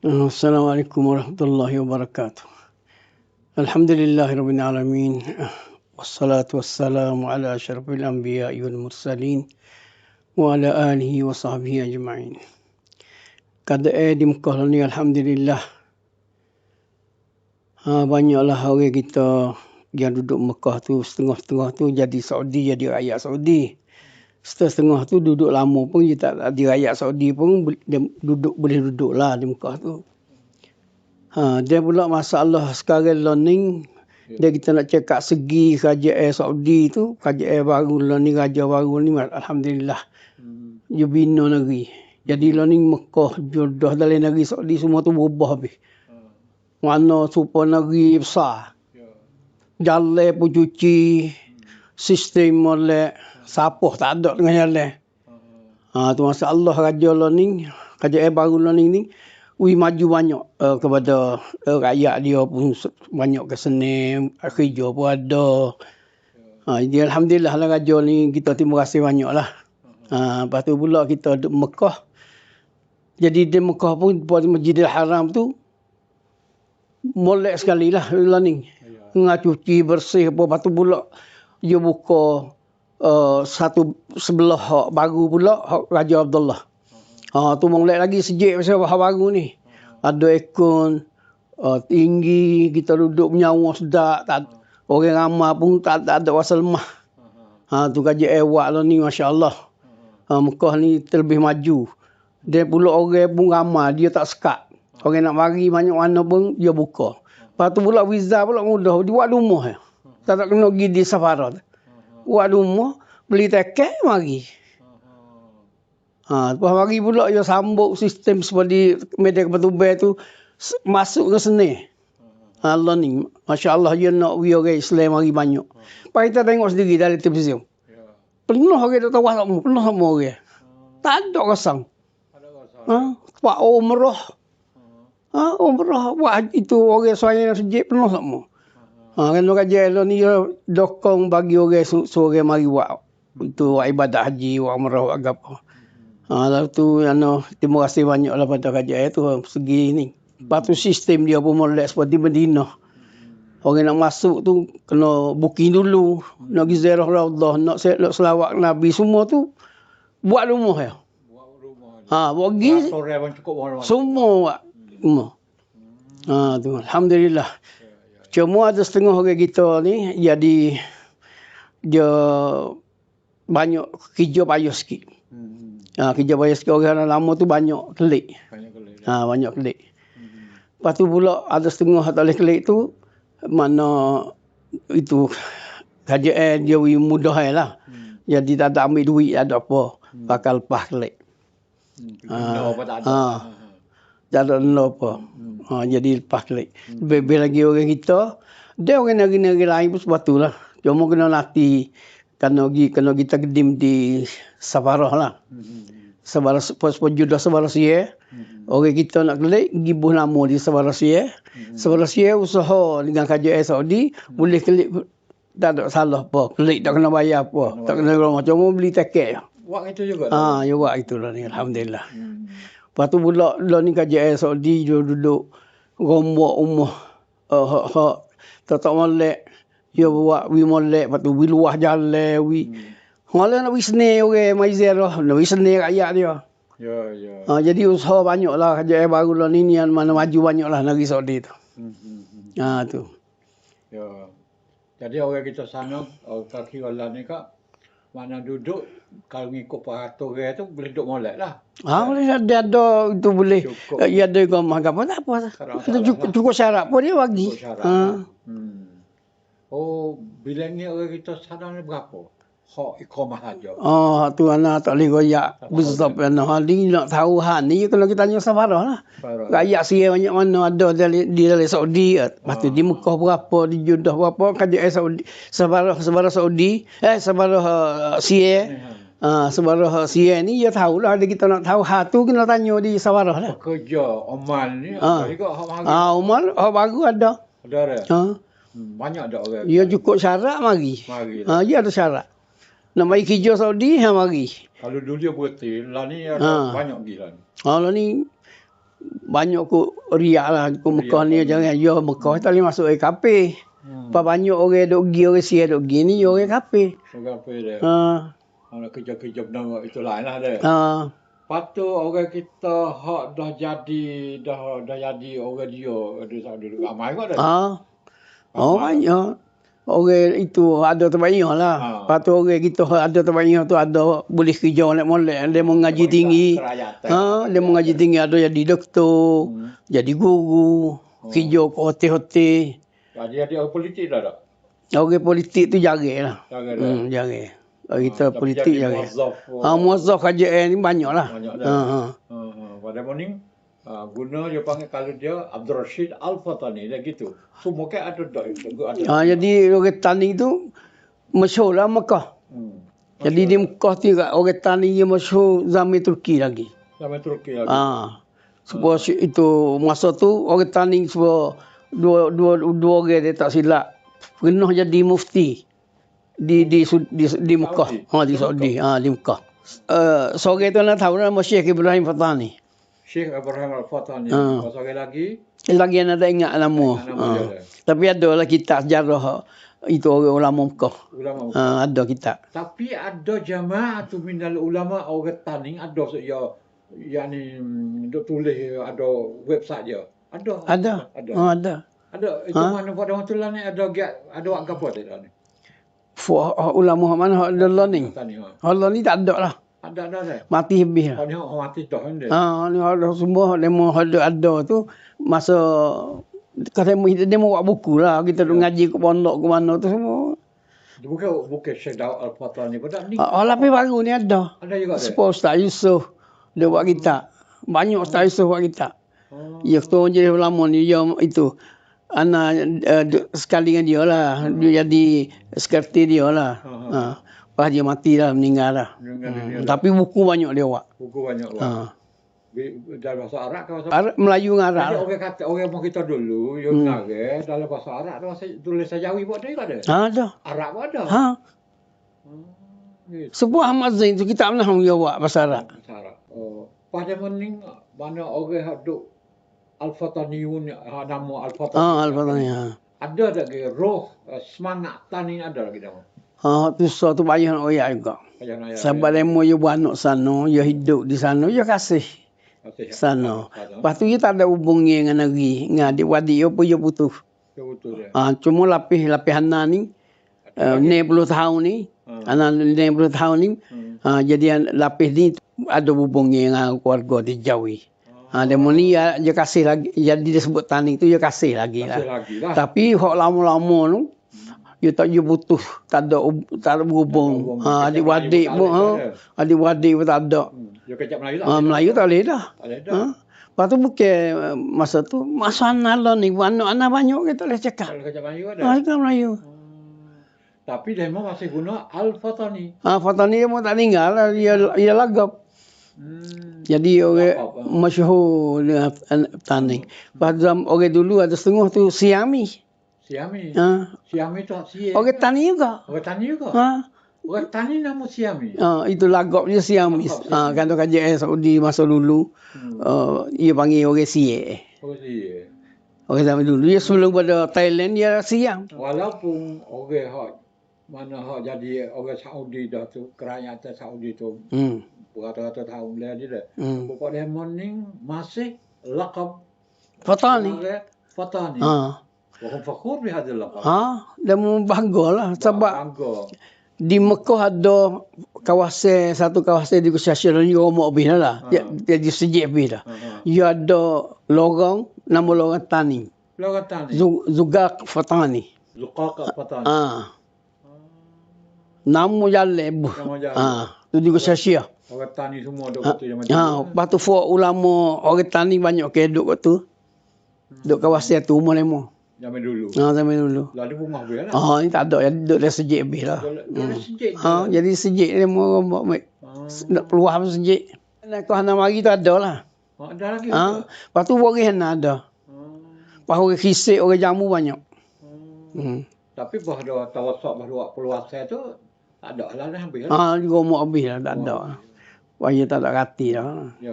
Assalamualaikum warahmatullahi wabarakatuh. Alhamdulillahirabbil alamin. Wassalatu wassalamu ala asyrafil anbiya'i wal mursalin wa ala alihi wa sahbihi ajma'in. Kada eh di Mekah ni alhamdulillah. Ha, banyaklah orang kita yang duduk Mekah tu setengah-setengah tu jadi Saudi jadi rakyat Saudi. Setengah-setengah tu duduk lama pun dia tak di rakyat Saudi pun dia duduk boleh duduk lah di Mekah tu. Ha, dia pula masalah sekarang learning dia kita nak cakap segi kerajaan Saudi tu, kerajaan baru lah ni, raja baru ni, Alhamdulillah. Hmm. Dia bina negeri. Jadi lah ni Mekah, jodoh dalam negeri Saudi semua tu berubah habis. Hmm. Mana super negeri besar. Ya. Jalan pun cuci, hmm. sistem molek, sapuh tak ada dengan jalan. Ha, tu masa Allah raja lah ni, kerajaan baru lah ni ni, Ui maju banyak uh, kepada uh, rakyat dia pun banyak ke seni, kerja pun ada. Ha, jadi Alhamdulillah lah raja ni kita terima kasih banyak lah. Ha, lepas tu pula kita duduk Mekah. Jadi di Mekah pun buat Masjidil Haram tu molek sekali lah lah ni. Tengah cuci bersih apa. Lepas tu pula dia buka uh, satu sebelah baru pula Raja Abdullah. Ha, tu molek lagi sejik pasal baru ni. Ada ekon uh, tinggi, kita duduk menyawa sedap. Tak, orang ramah pun tak, tak ada rasa lemah. Ha, tu kaji ewak lah ni, Masya Allah. Ha, Mekah ni terlebih maju. Dia pula orang pun ramah, dia tak sekat. Orang nak mari banyak mana pun, dia buka. Lepas tu pula visa pula mudah. Dia buat rumah. Ya. Tak tak kena pergi di safarat. Buat rumah, beli tiket, mari. Ha, lepas hari pula dia sambut sistem seperti media kebetulan tu masuk ke seni. Ha, Allah ni, Masya Allah dia nak we orang Islam hari banyak. Lepas kita tengok sendiri dari televisi. Penuh orang tak tahu apa penuh semua orang. Tak ada kosong. Ha, Pak Umrah. Ha, Umrah. Wah, itu orang suaya yang sejik penuh semua. Ha, kan orang jalan ni dokong bagi orang suruh mari buat. Itu ibadah haji, buat umrah, buat apa. Ha, lalu tu ano, terima kasih banyaklah pada kerajaan tu segi ni. Lepas tu sistem dia pun molek seperti Medina. Orang nak masuk tu kena booking dulu. Nak pergi ziarah Allah, nak, selawat Nabi semua tu buat rumah ya. Buat rumah. Ha, buat pergi. Semua buat rumah. Ha, tu alhamdulillah. Cuma ada setengah orang kita ni jadi dia banyak kerja payah sikit. Hmm. Ha, kerja bayar sikit orang lama tu banyak kelik. Banyak kelik. Ha, banyak kelik. Hmm. Lepas tu pula ada setengah tak boleh kelik tu, mana itu kerajaan dia mudah lah. Hmm. Jadi tak ada ambil duit ada apa. Hmm. Bakal lepas kelik. Hmm. Ha, apa tak ada. Ha. Ada apa. Hmm. Ha, jadi lepas kelik. Hmm. Lebih lagi orang kita, dia orang negeri-negeri lain pun sebab tu lah. Cuma kena latih kena pergi kena kita kedim di Safarah lah. Safarah pos pos juda Safarah sia. Orang kita nak kelik gibuh nama di Safarah sia. Safarah sia usaha dengan kerajaan Saudi boleh kelik tak ada salah apa. Kelik tak kena bayar apa. Kena tak kena rumah cuma beli tiket. Wak itu juga. Ah, ya wak itu lah ni alhamdulillah. Hmm. Lepas tu pula lah ni kerajaan Saudi dia duduk rombak rumah uh, hak hak tak tak molek. Dia buat wi molek lepas tu wi luah jalan wi hmm. Ngala nak wi seni orang mai ziarah nak wi seni rakyat dia. Ya ya. Ha, jadi usaha banyak lah kerja baru lah ni yang mana maju banyak lah negeri Saudi tu. Hmm, hmm, hmm. ha tu. Ya. Jadi orang kita sana orang kaki Allah ni kak mana duduk kalau ngikut peraturan tu boleh duduk molek lah. Ha, boleh ada ada itu boleh. Cukup. Ya ada gomah apa tak apa. Kita cukup, cukup syarat pun dia bagi. Cukup syarat. Ha. Hmm. Oh, bilang ni orang kita sana ni berapa? Hak ikhomah aja. Oh, tu anak tak boleh goyak. Besar anak. Ha, ni nak tahu ha ni kalau kita tanya Safarah lah. Rakyat sia banyak mana ada di dalam Saudi. Lepas tu di Mekah berapa, di Jeddah berapa, kaji eh Saudi. Safarah, Safarah Saudi. Eh, Safarah uh, sia. Ah, Safarah sia ni ya tahu lah. Ada kita nak tahu ha tu kena tanya di Safarah lah. Kerja Oman ni. Ah, uh, Oman, hak baru ada. Ada ada. Ha. Hmm, banyak tak orang? Ya cukup syarat mari. Mari. Ha, dia ada syarat. Nak mari kerja Saudi, ha mari. Kalau dulu dia berhenti, lah ni ada ha. banyak gila. Ha, lah ni banyak ku riak lah ku Mekah ni jangan yo Mekah tak boleh masuk EKP. Hmm. Apa banyak orang duk pergi orang sia duk pergi ni yo EKP. Orang dia? Ha Kalau kerja-kerja benda itu lain lah dia. ha tu orang kita hak dah jadi dah dah jadi orang dia ada Saudi ramai kau dah. ha. Oh banyak. Orang itu ada terbanyak lah. Ha. Lepas tu orang kita ada terbanyak tu ada boleh kerja molek-molek. Dia mengaji tinggi. Kerakyatan. Ha, dia mengaji tinggi ada jadi doktor, Hmm. jadi guru, kerja ke hotel-hotel. Jadi ada orang politik dah tak? Orang politik tu jarang lah. Dah. Hmm, jarang. Orang kita Tapi politik jarang. Ha, muazzaf kerajaan ni banyak lah. Banyak Ha, dah. ha. Ha, ha. Pada morning uh, guna dia panggil kalau dia Abdul Rashid Al Fatani dah gitu. Semua kan ada dah ada. Ha, jadi orang tani tu masyhur lah Mekah. Hmm. Jadi di Mekah tu orang tani dia masyhur zaman Turki lagi. Sampai Turki lagi. Ha. Sebab si- itu masa tu orang tani sebab dua dua dua orang dia tak silap pernah jadi mufti di di di, di Mekah. Ha di Saudi. Ha di Mekah. Uh, sore tu nak tahu nama Syekh Ibrahim Fatani. Syekh Ibrahim Al Fatani. Ha. Pasal lagi Lagi nak tak ingat nama. Ingat nama Ha. Tapi ada lah kitab sejarah itu orang ulama Mekah. ulama. Ha, ada kitab. Tapi ada jamaah tu minal ulama orang tani ada se- ya yang ni mm, duk tulis ada website dia. Ada. Ada. Ada. Ha, ada. Ada. Itu Ha? mana pada waktu lah ni ada giat ada wak apa tak ni? Fu- ulama mana hak Allah ni? Tani ha. Allah ni tak ada lah. Ada ada ada. Mati habis lah. Ni hak mati dah. Ha, ni ada semua demo ada ada tu masa kata dia mau buat buku lah kita duk ngaji ke pondok ke mana tu semua. Bukan bukan Syekh Daud Al Fatani pada ni. Ha, tapi baru ni ada. Ada juga. Sebab Ustaz Yusof dia buat kitab. Banyak Ustaz Yusof buat kitab. Oh. Ya ketua jadi ulama ni dia itu anak uh, sekali dengan dia lah. Dia jadi sekretari dia lah. Ha, Ha. Lepas dia mati lah, meninggal dia Hmm. Tapi buku banyak dia buat. buku banyak buat. Ha. Dalam bahasa Arab ke bahasa Arab, Melayu dengan Arab. Jadi orang kata orang mau kita dulu yang hmm. ngare dalam bahasa Arab tu bahasa tulis sajawi buat dia ada. Ha, ada. Arab pun ada. Ha. Hmm. Gitu. Sebuah Ahmad Zain tu kita pernah dia buat bahasa Arab. Bahasa Arab. Oh. Pada mening mana orang hak duk Al-Fataniun nama Al-Fatani. Ha, Al-Fatani. Ha. Ada tak ke roh eh, semangat tani ada lagi nama. Ha, tu suatu payah nak oyak juga. Nak. Sebab demo dia buat anak sana, dia hidup di sana, dia kasih Kasih. sana. Ada. Lepas tu dia tak ada hubungi dengan negeri. Dengan adik-adik dia pun dia putus. Dia dia. Ha, cuma lapis lapis Hana ni, uh, 60 tahun ni, Ha. anak 60 tahun ni, Hmm. ha, jadi lapis ni ada hubungi dengan keluarga di Jawi. Ha, demo ni dia, dia kasih lagi, jadi dia sebut tani tu dia kasih lagi Kasih lah. lagi lah. Tapi hak lama-lama tu, dia tak dia putus, tak ada tak ada berhubung. hubung. Ha, adik-adik Kecap pun, ha, tak ada. adik-adik pun tak ada. Hmm. Dia kecap Melayu tak? Ha, Melayu tak boleh dah. Tak ada dah. Ha? Lepas tu bukan eh, masa tu, masa anak lah ni, anak-anak banyak kita boleh cakap. Kalau kecap Melayu ada. Ha, Melayu. Hmm. Tapi dia memang masih guna Al-Fatani. Ha, foto ni dia pun tak tinggal lah, dia, dia lagap. Hmm. Jadi orang ha. masyhur dengan an- tani. Lepas tu orang dulu ada setengah tu Siami. Siami. Ha. Siami tu si. Orang tani juga. Orang tani juga. Ha. Orang tani nama Siami. Ha, itu lagap dia Siami. Ha, kan tu kajian Saudi masa dulu. Hmm. Uh, dia panggil orang Siam. Oh si. Orang zaman dulu. Dia sebelum pada Thailand dia Siam. Walaupun orang hak mana hak jadi orang Saudi dah tu kerajaan Saudi tu Hmm. berata-rata tahun dia dia dah. Hmm. Pokok dia morning masih lakab Foto ni. orang Fatani. Ha. Wahum fakhur bihadzal laqab. Ha, dia mau bangga lah sebab Bangga. di Mekah ada kawasan satu kawasan di Kusyasya ni rumah habis lah. Dia, dia di sejik habis dah. Ha, ha. Dia ada lorong nama lorong tani. Orang tani. Zu- Zugak Fatani. Zuqaqa Fatani. Ha. Nama jalan. Nama jalan. Ha, tu di Kusyasya. Orang tani semua duk Ha, kata yang ha, lepas tu fuak ulama orang tani banyak ke duduk kat tu. Duduk kawasan tu umur lima. Zaman dulu. Ha, zaman dulu. Lalu rumah dia lah. Ha, ni tak ada. Duduk dah sejik habis lah. Dia sejik. Ha, jadi sejik dia mau buat baik. Ha. Nak peluah pun sejik. Nak kau hana mari tu ada lah. Ha, Ada lagi. Ha, lepas tu orang hana ada. Ha. Lepas orang kisik, orang jamu banyak. Ha. Hmm. Tapi bahawa tawassak bahawa peluasa tu tak ada lah dah habis lah. Ha, juga mau habis lah, tak ada. Wah, dia tak ada kati lah. Ya,